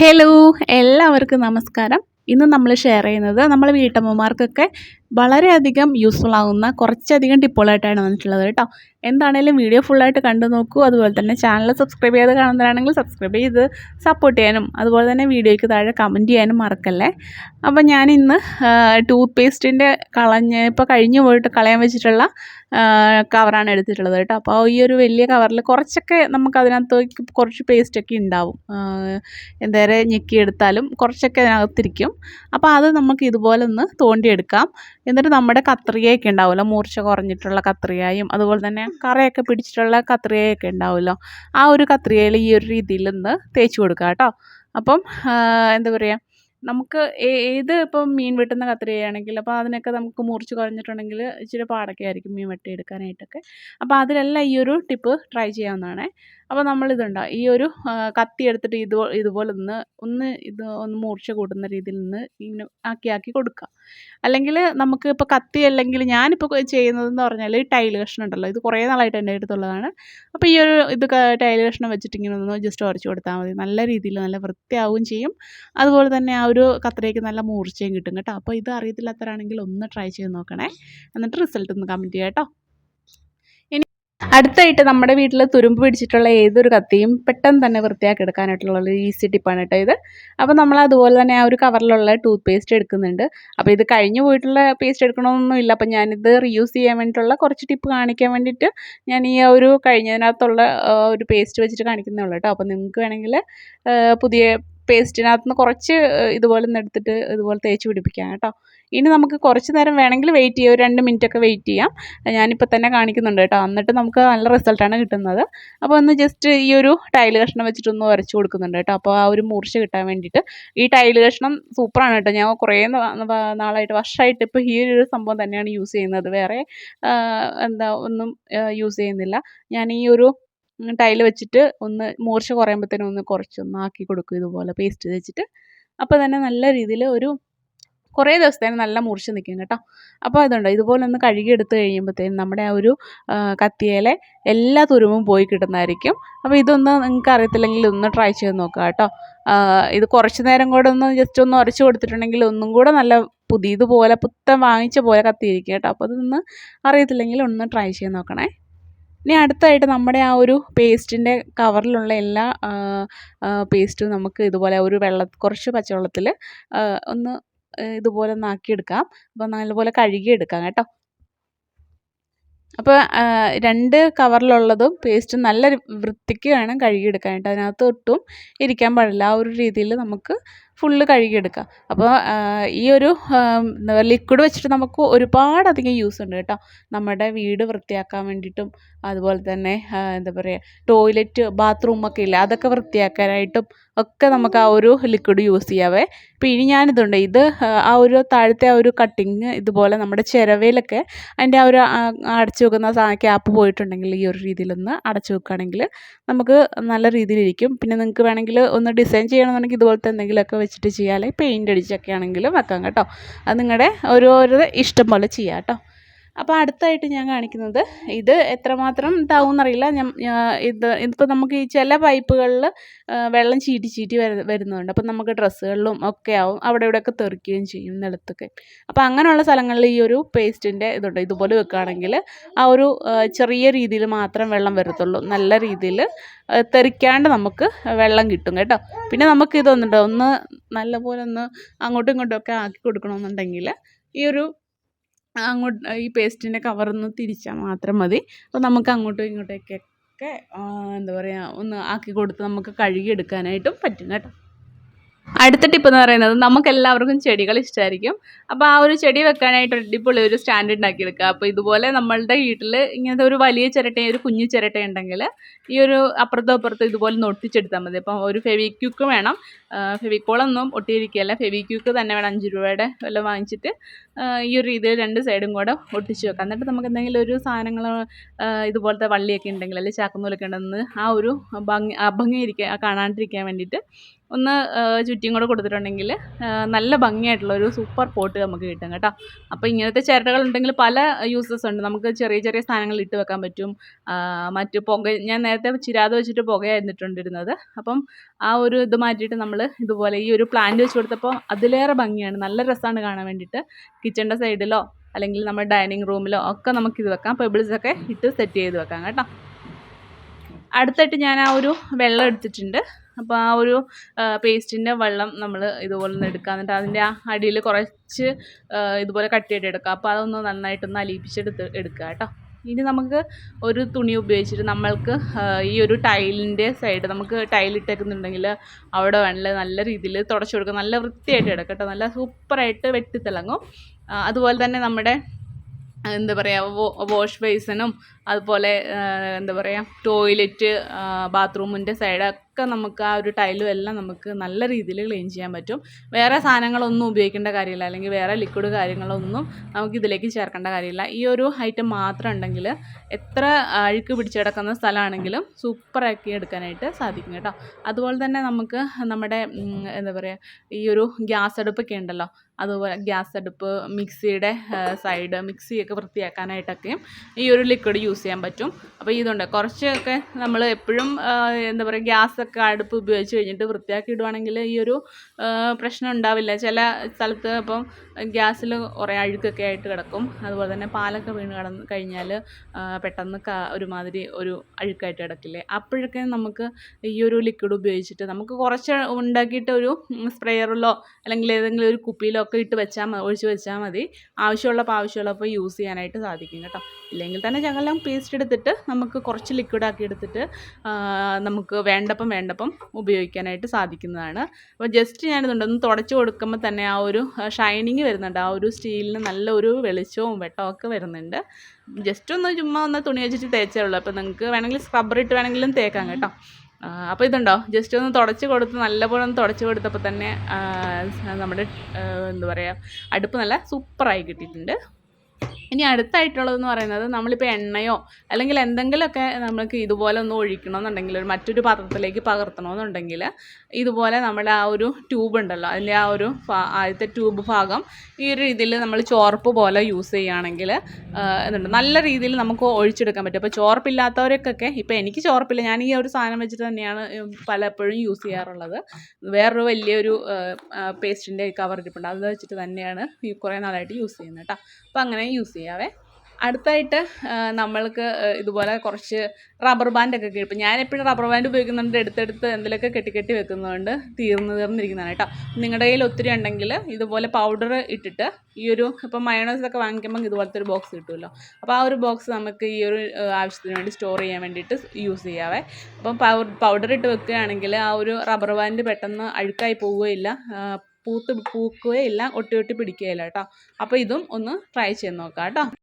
Hello എല്ലാവർക്കും നമസ്കാരം. ഇന്ന് നമ്മൾ ഷെയർ ചെയ്യുന്നത് നമ്മൾ വീട്ടമ്മമാർക്കൊക്കെ വളരെയധികം യൂസ്ഫുൾ ആകുന്ന കുറച്ചധികം ടിപ്പുകളായിട്ടാണ് വന്നിട്ടുള്ളത് കേട്ടോ. എന്താണേലും വീഡിയോ ഫുള്ളായിട്ട് കണ്ടു നോക്കൂ. അതുപോലെ തന്നെ ചാനൽ സബ്സ്ക്രൈബ് ചെയ്ത് കാണുന്നവരാണെങ്കിൽ സബ്സ്ക്രൈബ് ചെയ്ത് സപ്പോർട്ട് ചെയ്യാനും അതുപോലെ തന്നെ വീഡിയോയ്ക്ക് താഴെ കമന്റ് ചെയ്യാനും മറക്കല്ലേ. അപ്പോൾ ഞാൻ ഇന്ന് ടൂത്ത് പേസ്റ്റിന്റെ കളഞ്ഞ് ഇപ്പോൾ കഴിഞ്ഞു പോയിട്ട് കളയാൻ വെച്ചിട്ടുള്ള കവറാണ് എടുത്തിട്ടുള്ളത് കേട്ടോ. അപ്പോൾ ഈ ഒരു വലിയ കവറിൽ കുറച്ചൊക്കെ നമുക്ക് അതിനകത്ത് കുറച്ച് പേസ്റ്റൊക്കെ ഉണ്ടാവും. എന്തേരെ ഞെക്കിയെടുത്താലും കുറച്ചൊക്കെ അതിനകത്തിരിക്കും. അപ്പോൾ അത് നമുക്ക് ഇതുപോലെ ഒന്ന് തോണ്ടിയെടുക്കാം. എന്നിട്ട് നമ്മുടെ കത്രികയൊക്കെ ഉണ്ടാവുമല്ലോ മൂർച്ച കുറഞ്ഞിട്ടുള്ള കത്രികയും അതുപോലെ തന്നെ കറയൊക്കെ പിടിച്ചിട്ടുള്ള കത്രികയൊക്കെ ഉണ്ടാവുമല്ലോ. ആ ഒരു കത്രികയിൽ ഈ ഒരു രീതിയിൽ ഒന്ന് തേച്ച് കൊടുക്കുക കേട്ടോ. അപ്പം എന്താ പറയുക നമുക്ക് ഏത് ഇപ്പം മീൻ വെട്ടുന്ന കത്രികയാണെങ്കിൽ അപ്പോൾ അതിനൊക്കെ നമുക്ക് മുറിച്ച് കുറഞ്ഞിട്ടുണ്ടെങ്കിൽ ഇച്ചിരി പാടൊക്കെ ആയിരിക്കും മീൻ വെട്ടിയെടുക്കാനായിട്ടൊക്കെ. അപ്പോൾ അതിലെല്ലാം ഈ ഒരു ടിപ്പ് ട്രൈ ചെയ്യാവുന്നതാണ്. അപ്പോൾ നമ്മളിതുണ്ടാവും ഈ ഒരു കത്തി എടുത്തിട്ട് ഇത് ഇതുപോലെ ഒന്ന് ഒന്ന് ഇത് ഒന്ന് മൂർച്ച കൂട്ടുന്ന രീതിയിൽ നിന്ന് ഇങ്ങനെ ആക്കി ആക്കി കൊടുക്കുക. അല്ലെങ്കിൽ നമുക്ക് ഇപ്പോൾ കത്തി അല്ലെങ്കിൽ ഞാനിപ്പോൾ ചെയ്യുന്നതെന്ന് പറഞ്ഞാൽ ഈ ടൈൽ കഷ്ണം ഉണ്ടല്ലോ ഇത് കുറേ നാളായിട്ട് എന്റെ അടുത്തുള്ളതാണ്. അപ്പോൾ ഈ ഒരു ഇത് ടൈൽ കഷ്ണം വെച്ചിട്ട് ഇങ്ങനെ ഒന്ന് ജസ്റ്റ് ഉരച്ച് കൊടുത്താൽ മതി. നല്ല രീതിയിൽ നല്ല വൃത്തിയാവുകയും ചെയ്യും. അതുപോലെ തന്നെ ആ ഒരു കത്രയ്ക്ക് നല്ല മൂർച്ചയും കിട്ടും കേട്ടോ. അപ്പോൾ ഇത് അറിയത്തില്ലാത്തവരാണെങ്കിൽ ഒന്ന് ട്രൈ ചെയ്ത് നോക്കണേ. എന്നിട്ട് റിസൾട്ട് ഒന്ന് കമന്റ് ചെയ്യാം കേട്ടോ. അടുത്തായിട്ട് നമ്മുടെ വീട്ടിൽ തുരുമ്പ് പിടിച്ചിട്ടുള്ള ഏതൊരു കത്തിയും പെട്ടെന്ന് തന്നെ വൃത്തിയാക്കി എടുക്കാനായിട്ടുള്ള ഒരു ഈസി ടിപ്പാണ് കേട്ടോ ഇത്. അപ്പോൾ നമ്മൾ അതുപോലെ തന്നെ ആ ഒരു കവറിലുള്ള ടൂത്ത് പേസ്റ്റ് എടുക്കുന്നുണ്ട്. അപ്പോൾ ഇത് കഴിഞ്ഞു പോയിട്ടുള്ള പേസ്റ്റ് എടുക്കണമെന്നൊന്നുമില്ല അപ്പോൾ ഞാനിത് റീയൂസ് ചെയ്യാൻ വേണ്ടിയിട്ടുള്ള കുറച്ച് ടിപ്പ് കാണിക്കാൻ വേണ്ടിയിട്ട് ഞാൻ ഈ ഒരു കഴിഞ്ഞതിനകത്തുള്ള ഒരു പേസ്റ്റ് വെച്ചിട്ട് കാണിക്കുന്നേ ഉള്ളൂ കേട്ടോ. അപ്പോൾ നിങ്ങൾക്ക് വേണമെങ്കിൽ പുതിയ പേസ്റ്റിനകത്ത് നിന്ന് കുറച്ച് ഇതുപോലെ ഒന്ന് എടുത്തിട്ട് ഇതുപോലെ തേച്ച് പിടിപ്പിക്കാം കേട്ടോ. ഇനി നമുക്ക് കുറച്ച് നേരം വേണമെങ്കിൽ വെയിറ്റ് ചെയ്യാം. ഒരു രണ്ട് മിനിറ്റ് ഒക്കെ വെയിറ്റ് ചെയ്യാം. ഞാനിപ്പോൾ തന്നെ കാണിക്കുന്നുണ്ട് കേട്ടോ. എന്നിട്ട് നമുക്ക് നല്ല റിസൾട്ടാണ് കിട്ടുന്നത്. അപ്പോൾ ഒന്ന് ജസ്റ്റ് ഈ ഒരു ടൈൽ കഷ്ണം വെച്ചിട്ടൊന്ന് ഉരച്ച് കൊടുക്കുന്നുണ്ട് കേട്ടോ. അപ്പോൾ ആ ഒരു മൂർച്ച കിട്ടാൻ വേണ്ടിയിട്ട്. ഈ ടൈൽ കഷ്ണം സൂപ്പറാണ് കേട്ടോ. ഞാൻ കുറേ നാളായിട്ട് വർഷമായിട്ട് ഇപ്പോൾ ഈ ഒരു സംഭവം തന്നെയാണ് യൂസ് ചെയ്യുന്നത്. വേറെ എന്താ ഒന്നും യൂസ് ചെയ്യുന്നില്ല. ഞാൻ ഈ ഒരു ടൈൽ വെച്ചിട്ട് ഒന്ന് മൂർച്ച കുറയുമ്പോഴത്തേനും ഒന്ന് കുറച്ചൊന്ന് ആക്കി കൊടുക്കും ഇതുപോലെ പേസ്റ്റ് വെച്ചിട്ട്. അപ്പോൾ തന്നെ നല്ല രീതിയിൽ ഒരു കുറേ ദിവസത്തേന് നല്ല മുറിച്ച് നിൽക്കും കേട്ടോ. അപ്പോൾ അതുണ്ട് ഇതുപോലെ ഒന്ന് കഴുകിയെടുത്ത് കഴിയുമ്പോഴത്തേനും നമ്മുടെ ആ ഒരു കത്തിയേലെ എല്ലാ തുരുവും പോയി കിട്ടുന്നതായിരിക്കും. അപ്പോൾ ഇതൊന്ന് നിങ്ങൾക്ക് അറിയത്തില്ലെങ്കിൽ ഒന്ന് ട്രൈ ചെയ്ത് നോക്കുക കേട്ടോ. ഇത് കുറച്ച് നേരം കൂടെ ഒന്ന് ജസ്റ്റ് ഒന്ന് ഉരച്ച് കൊടുത്തിട്ടുണ്ടെങ്കിൽ ഒന്നും കൂടെ നല്ല പുതിയതുപോലെ പുത്തൻ വാങ്ങിച്ച പോലെ കത്തിയിരിക്കും കേട്ടോ. അപ്പോൾ അതൊന്ന് അറിയത്തില്ലെങ്കിൽ ഒന്ന് ട്രൈ ചെയ്ത് നോക്കണേ. ഇനി അടുത്തായിട്ട് നമ്മുടെ ആ ഒരു പേസ്റ്റിന്റെ കവറിലുള്ള എല്ലാ പേസ്റ്റും നമുക്ക് ഇതുപോലെ ഒരു വെള്ള കുറച്ച് പച്ചവെള്ളത്തിൽ ഒന്ന് ഇതുപോലെ ഒന്ന് ആക്കിയെടുക്കാം. അപ്പോൾ നല്ലപോലെ കഴുകിയെടുക്കാം കേട്ടോ. അപ്പോൾ രണ്ട് കവറിലുള്ളതും പേസ്റ്റും നല്ല വൃത്തിക്ക് വേണം കഴുകിയെടുക്കാനായിട്ട് അതിനകത്ത് ഒട്ടും ഇരിക്കാൻ പാടില്ല. ആ ഒരു രീതിയിൽ നമുക്ക് ഫുള്ള് കഴുകിയെടുക്കുക. അപ്പോൾ ഈ ഒരു ലിക്വിഡ് വെച്ചിട്ട് നമുക്ക് ഒരുപാടധികം യൂസ് ഉണ്ട് കേട്ടോ. നമ്മുടെ വീട് വൃത്തിയാക്കാൻ വേണ്ടിയിട്ടും അതുപോലെ തന്നെ എന്താ പറയുക ടോയ്ലറ്റ് ബാത്റൂമൊക്കെ ഇല്ലേ അതൊക്കെ വൃത്തിയാക്കാനായിട്ടും ഒക്കെ നമുക്ക് ആ ഒരു ലിക്വിഡ് യൂസ് ചെയ്യാവേ. പിന്നെ ഇനി ഞാനിതുണ്ട് ഇത് ആ ഒരു താഴത്തെ ആ ഒരു കട്ടിങ് ഇതുപോലെ നമ്മുടെ ചിരവയിലൊക്കെ അതിന്റെ ആ ഒരു അടച്ചു വെക്കുന്ന ക്യാപ്പ് പോയിട്ടുണ്ടെങ്കിൽ ഈ ഒരു രീതിയിലൊന്ന് അടച്ചു വെക്കുകയാണെങ്കിൽ നമുക്ക് നല്ല രീതിയിലിരിക്കും. പിന്നെ നിങ്ങൾക്ക് വേണമെങ്കിൽ ഒന്ന് ഡിസൈൻ ചെയ്യണമെന്നുണ്ടെങ്കിൽ ഇതുപോലത്തെ എന്തെങ്കിലുമൊക്കെ വെച്ചിട്ട് ചെയ്യാം. അല്ലെങ്കിൽ പെയിന്റ് അടിച്ചൊക്കെ ആണെങ്കിലും വെക്കാം കേട്ടോ. അത് നിങ്ങളുടെ ഓരോരോ ഇഷ്ടം പോലെ ചെയ്യാം കേട്ടോ. അപ്പോൾ അടുത്തായിട്ട് ഞാൻ കാണിക്കുന്നത് ഇത് എത്രമാത്രം ഇതാവും എന്നറിയില്ല. ഇത് ഇതിപ്പോൾ നമുക്ക് ഈ ചില പൈപ്പുകളിൽ വെള്ളം ചീറ്റി ചീറ്റി വരുന്നുണ്ട്. അപ്പോൾ നമുക്ക് ഡ്രസ്സുകളിലും ഒക്കെ ആവും. അവിടെ ഇവിടെയൊക്കെ തെറിക്കുകയും ചെയ്യും നിലത്തൊക്കെ. അപ്പോൾ അങ്ങനെയുള്ള സ്ഥലങ്ങളിൽ ഈ ഒരു പേസ്റ്റിന്റെ ഇതുണ്ട്. ഇതുപോലെ വെക്കുകയാണെങ്കിൽ ആ ഒരു ചെറിയ രീതിയിൽ മാത്രം വെള്ളം വരത്തുള്ളൂ. നല്ല രീതിയിൽ തെറിക്കാണ്ട് നമുക്ക് വെള്ളം കിട്ടും കേട്ടോ. പിന്നെ നമുക്ക് ഇതൊന്നുണ്ട്. ഒന്ന് നല്ലപോലെ ഒന്ന് അങ്ങോട്ടും ഇങ്ങോട്ടും ഒക്കെ ആക്കി കൊടുക്കണമെന്നുണ്ടെങ്കിൽ ഈ ഒരു അങ്ങോട്ട് ഈ പേസ്റ്റിന്റെ കവറൊന്ന് തിരിച്ചാൽ മാത്രം മതി. അപ്പോൾ നമുക്ക് അങ്ങോട്ടും ഇങ്ങോട്ടേക്കൊക്കെ എന്താ പറയുക ഒന്ന് ആക്കി കൊടുത്ത് നമുക്ക് കഴുകിയെടുക്കാനായിട്ടും പറ്റും കേട്ടോ. അടുത്ത ടിപ്പ് എന്ന് പറയുന്നത് നമുക്ക് എല്ലാവർക്കും ചെടികൾ ഇഷ്ടമായിരിക്കും അപ്പോൾ ആ ഒരു ചെടി വെക്കാനായിട്ട് അടിപൊളി ഒരു സ്റ്റാൻഡ് ഉണ്ടാക്കി എടുക്കുക. അപ്പോൾ ഇതുപോലെ നമ്മളുടെ വീട്ടിൽ ഇങ്ങനത്തെ ഒരു വലിയ ചിരട്ടയും ഒരു കുഞ്ഞു ചിരട്ട ഉണ്ടെങ്കിൽ ഈ ഒരു അപ്പുറത്തും അപ്പുറത്തും ഇതുപോലെ ഒട്ടിച്ചെടുത്താൽ മതി. അപ്പം ഒരു ഫെവിക്യൂക്ക് വേണം. ഫെവിക്കോളൊന്നും ഒട്ടിയിരിക്കുകയല്ല. ഫെവിക്യൂക്ക് തന്നെ വേണം അഞ്ച് രൂപയുടെ വല്ലതും വാങ്ങിച്ചിട്ട് ഈ ഒരു രീതിയിൽ രണ്ട് സൈഡും കൂടെ ഒട്ടിച്ച് വെക്കാം. എന്നിട്ട് നമുക്ക് എന്തെങ്കിലും ഒരു സാധനങ്ങൾ ഇതുപോലത്തെ വള്ളിയൊക്കെ ഉണ്ടെങ്കിൽ അല്ലെങ്കിൽ ചാക്കുന്നൂലൊക്കെ ഉണ്ടെന്ന് ആ ഒരു ഭംഗി അഭംഗിയിരിക്കാൻ കാണാണ്ടിരിക്കാൻ വേണ്ടിയിട്ട് ഒന്ന് ചുറ്റിയും കൂടെ കൊടുത്തിട്ടുണ്ടെങ്കിൽ നല്ല ഭംഗിയായിട്ടുള്ള ഒരു സൂപ്പർ പോട്ട് നമുക്ക് കിട്ടും കേട്ടോ. അപ്പോൾ ഇങ്ങനത്തെ ചിരട്ടകൾ ഉണ്ടെങ്കിൽ പല യൂസസ് ഉണ്ട്. നമുക്ക് ചെറിയ ചെറിയ സാധനങ്ങൾ ഇട്ട് വെക്കാൻ പറ്റും. മറ്റു പുക ഞാൻ നേരത്തെ ചിരാത് വെച്ചിട്ട് പുകയായിരുന്നിട്ടുണ്ടിരുന്നത്. അപ്പം ആ ഒരു ഇത് മാറ്റിയിട്ട് നമ്മൾ ഇതുപോലെ ഈ ഒരു പ്ലാന്റ് വെച്ച് കൊടുത്തപ്പോൾ അതിലേറെ ഭംഗിയാണ്. നല്ല രസമാണ് കാണാൻ വേണ്ടിയിട്ട്. കിച്ചണിന്റെ സൈഡിലോ അല്ലെങ്കിൽ നമ്മുടെ ഡൈനിങ് റൂമിലോ ഒക്കെ നമുക്ക് ഇത് വെക്കാം. പെബിൾസ് ഒക്കെ ഇട്ട് സെറ്റ് ചെയ്ത് വെക്കാം കേട്ടോ. അടുത്തായിട്ട് ഞാൻ ആ ഒരു വെള്ളം എടുത്തിട്ടുണ്ട്. അപ്പോൾ ആ ഒരു പേസ്റ്റിന്റെ വെള്ളം നമ്മൾ ഇതുപോലെ ഒന്ന് എടുക്കുക എന്നിട്ട് അതിന്റെ ആ അടിയിൽ കുറച്ച് ഇതുപോലെ കട്ടിയിട്ട് എടുക്കുക അപ്പോൾ അതൊന്ന് നന്നായിട്ടൊന്ന് അലിയിപ്പിച്ചെടുത്ത് എടുക്കുക കേട്ടോ. ഇനി നമുക്ക് ഒരു തുണി ഉപയോഗിച്ചിട്ട് നമ്മൾക്ക് ഈ ഒരു ടൈലിന്റെ സൈഡ് നമുക്ക് ടൈലിട്ടേക്കുന്നുണ്ടെങ്കിൽ അവിടെ വേണമെങ്കിൽ നല്ല രീതിയിൽ തുടച്ചു കൊടുക്കുക നല്ല വൃത്തിയായിട്ട് എടുക്കുക കേട്ടോ. നല്ല സൂപ്പറായിട്ട് വെട്ടിത്തിളങ്ങും. അതുപോലെ തന്നെ നമ്മുടെ എന്താ പറയുക വാഷ് ബേസിനും അതുപോലെ എന്താ പറയുക ടോയ്ലറ്റ് ബാത്റൂമിന്റെ സൈഡൊക്കെ നമുക്ക് ആ ഒരു ടൈലും എല്ലാം നമുക്ക് നല്ല രീതിയിൽ ക്ലീൻ ചെയ്യാൻ പറ്റും. വേറെ സാധനങ്ങളൊന്നും ഉപയോഗിക്കേണ്ട കാര്യമില്ല. അല്ലെങ്കിൽ വേറെ ലിക്വിഡ് കാര്യങ്ങളൊന്നും നമുക്ക് ഇതിലേക്ക് ചേർക്കേണ്ട കാര്യമില്ല. ഈ ഒരു ഐറ്റം മാത്രം ഉണ്ടെങ്കിൽ എത്ര അഴുക്ക് പിടിച്ചെടുക്കുന്ന സ്ഥലമാണെങ്കിലും സൂപ്പറാക്കി എടുക്കാനായിട്ട് സാധിക്കും കേട്ടോ. അതുപോലെ തന്നെ നമുക്ക് നമ്മുടെ എന്താ പറയുക ഈ ഒരു ഗ്യാസ് അടുപ്പൊക്കെ ഉണ്ടല്ലോ. അതുപോലെ ഗ്യാസ് അടുപ്പ് മിക്സിയുടെ സൈഡ് മിക്സിയൊക്കെ വൃത്തിയാക്കാനായിട്ടൊക്കെയും ഈ ഒരു ലിക്വിഡ് യൂസ് ചെയ്യാൻ പറ്റും. അപ്പോൾ ഇതുണ്ട്. കുറച്ചൊക്കെ നമ്മൾ എപ്പോഴും എന്താ പറയുക ഗ്യാസൊക്കെ അടുപ്പ് ഉപയോഗിച്ച് കഴിഞ്ഞിട്ട് വൃത്തിയാക്കി ഇടുവാണെങ്കിൽ ഈ ഒരു പ്രശ്നം ഉണ്ടാവില്ല. ചില സ്ഥലത്ത് ഇപ്പം ഗ്യാസിൽ കുറേ അഴുക്കൊക്കെ ആയിട്ട് കിടക്കും. അതുപോലെ തന്നെ പാലൊക്കെ വീണ് കിടന്ന് കഴിഞ്ഞാൽ പെട്ടെന്ന് ക ഒരുമാതിരി ഒരു അഴുക്കായിട്ട് കിടക്കില്ലേ. അപ്പോഴൊക്കെ നമുക്ക് ഈ ഒരു ലിക്വിഡ് ഉപയോഗിച്ചിട്ട് നമുക്ക് കുറച്ച് ഉണ്ടാക്കിയിട്ട് ഒരു സ്പ്രേയറിലോ അല്ലെങ്കിൽ ഏതെങ്കിലും ഒരു കുപ്പിയിലോ ഒക്കെ ഇട്ട് വെച്ചാൽ ഒഴിച്ച് വെച്ചാൽ മതി. ആവശ്യമുള്ളപ്പോൾ ആവശ്യമുള്ളപ്പോൾ യൂസ് ചെയ്യാനായിട്ട് സാധിക്കും കേട്ടോ. ഇല്ലെങ്കിൽ തന്നെ ഞങ്ങളെല്ലാം പേസ്റ്റ് എടുത്തിട്ട് നമുക്ക് കുറച്ച് ലിക്വിഡ് ആക്കി എടുത്തിട്ട് നമുക്ക് വേണ്ടപ്പം വേണ്ടപ്പം ഉപയോഗിക്കാനായിട്ട് സാധിക്കുന്നതാണ്. അപ്പോൾ ജസ്റ്റ് ഞാനിതുണ്ട്. ഒന്ന് തുടച്ച് കൊടുക്കുമ്പോൾ തന്നെ ആ ഒരു ഷൈനിങ് വരുന്നുണ്ട്. ആ ഒരു സ്റ്റീലിന് നല്ലൊരു വെളിച്ചവും വെട്ടവും ഒക്കെ വരുന്നുണ്ട്. ജസ്റ്റ് ഒന്ന് ചുമ്മാ ഒന്ന് തുണി വെച്ചിട്ട് തേച്ചേ ഉള്ളൂ. അപ്പോൾ നിങ്ങൾക്ക് വേണമെങ്കിൽ സ്ക്രബ്ബർ ഇട്ട് വേണമെങ്കിലും തേക്കാം കേട്ടോ. അപ്പോൾ ഇതുണ്ടോ? ജസ്റ്റ് ഒന്ന് തുടച്ച് കൊടുത്ത് നല്ലപോലെ ഒന്ന് തുടച്ച് കൊടുത്തപ്പോൾ തന്നെ നമ്മുടെ എന്താ പറയുക അടുപ്പ് നല്ല സൂപ്പറായി കിട്ടിയിട്ടുണ്ട്. ഇനി അടുത്തായിട്ടുള്ളതെന്ന് പറയുന്നത് നമ്മളിപ്പോൾ എണ്ണയോ അല്ലെങ്കിൽ എന്തെങ്കിലുമൊക്കെ നമുക്ക് ഇതുപോലെ ഒന്ന് ഒഴിക്കണമെന്നുണ്ടെങ്കിൽ ഒരു മറ്റൊരു പാത്രത്തിലേക്ക് പകർത്തണമെന്നുണ്ടെങ്കിൽ ഇതുപോലെ നമ്മുടെ ആ ഒരു ട്യൂബ് ഉണ്ടല്ലോ അതിന്റെ ആ ഒരു ആദ്യത്തെ ട്യൂബ് ഭാഗം ഈ ഒരു രീതിയിൽ നമ്മൾ ചോർപ്പ് പോലെ യൂസ് ചെയ്യുകയാണെങ്കിൽ എന്തുണ്ട് നല്ല രീതിയിൽ നമുക്ക് ഒഴിച്ചെടുക്കാൻ പറ്റും. അപ്പോൾ ചോർപ്പില്ലാത്തവർക്കൊക്കെ ഇപ്പോൾ എനിക്ക് ചോർപ്പില്ല. ഞാൻ ഈ ഒരു സാധനം വെച്ചിട്ട് തന്നെയാണ് പലപ്പോഴും യൂസ് ചെയ്യാറുള്ളത്. വേറൊരു വലിയൊരു പേസ്റ്റിന്റെ കവർ ഇരിപ്പുണ്ട് അത് വെച്ചിട്ട് തന്നെയാണ് ഈ കുറേ നാളായിട്ട് യൂസ് ചെയ്യുന്നത് കേട്ടോ. അപ്പോൾ അങ്ങനെ യൂസ് ചെയ്യാവേ. അടുത്തായിട്ട് നമ്മൾക്ക് ഇതുപോലെ കുറച്ച് റബ്ബർ ബാൻഡൊക്കെ കിട്ടും ഞാൻ എപ്പോഴും റബ്ബർ ബാൻഡ് ഉപയോഗിക്കുന്നുണ്ട് എടുത്തെടുത്ത് എന്തെങ്കിലുമൊക്കെ കെട്ടി കെട്ടി വെക്കുന്നതുകൊണ്ട് തീർന്നു തീർന്നിരിക്കുന്നതാണ് കേട്ടോ. നിങ്ങളുടെ കയ്യിൽ ഒത്തിരി ഉണ്ടെങ്കിൽ ഇതുപോലെ പൗഡർ ഇട്ടിട്ട് ഈ ഒരു ഇപ്പം മയോണൈസ് ഒക്കെ വാങ്ങിക്കുമ്പോൾ ഇതുപോലത്തെ ഒരു ബോക്സ് കിട്ടുമല്ലോ അപ്പോൾ ആ ഒരു ബോക്സ് നമുക്ക് ഈ ഒരു ആവശ്യത്തിന് വേണ്ടി സ്റ്റോർ ചെയ്യാൻ വേണ്ടിയിട്ട് യൂസ് ചെയ്യാവേ. അപ്പം പൗഡർ ഇട്ട് വെക്കുകയാണെങ്കിൽ ആ ഒരു റബ്ബർ ബാൻഡ് പെട്ടെന്ന് അഴുക്കായി പോവുകയില്ല. പൂത്ത് പൂക്കുകയില്ല ഒട്ടി ഒട്ടി പിടിക്കുകയില്ല കേട്ടോ. അപ്പോൾ ഇതും ഒന്ന് ട്രൈ ചെയ്ത് നോക്കാം കേട്ടോ.